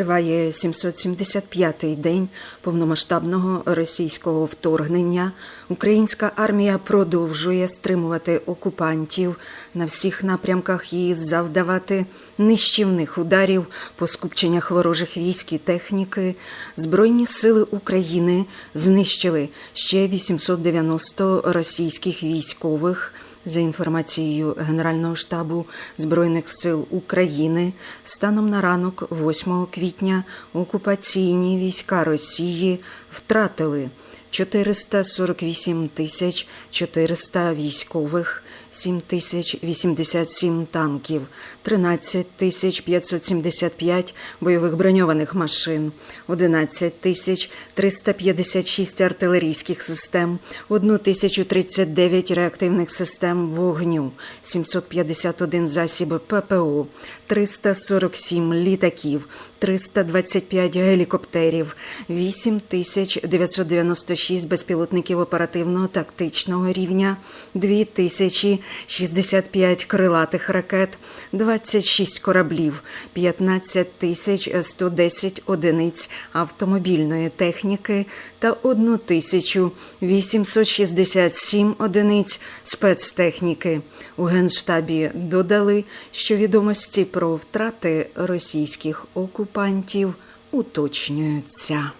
Триває 775-й день повномасштабного російського вторгнення. Українська армія продовжує стримувати окупантів на всіх напрямках і завдавати нищівних ударів по скупченнях ворожих військ і техніки. Збройні сили України знищили ще 890 російських військових. За інформацією Генерального штабу Збройних сил України, станом на ранок 8 квітня окупаційні війська Росії втратили 448 тисяч 400 військових, 7 тисяч 87 танків, 13 тисяч 575 бойових броньованих машин, 11 тисяч 356 артилерійських систем, 1 тисячу 39 реактивних систем вогню, 751 засіби ППО, 347 літаків, 325 гелікоптерів, 8 тисяч 996 безпілотників оперативного тактичного рівня, 2 тисячі 65 крилатих ракет, 26 кораблів, 15 тисяч 110 одиниць автомобільної техніки та 1 тисячу 867 одиниць спецтехніки. У Генштабі додали, що відомості про втрати російських окупантів уточнюються.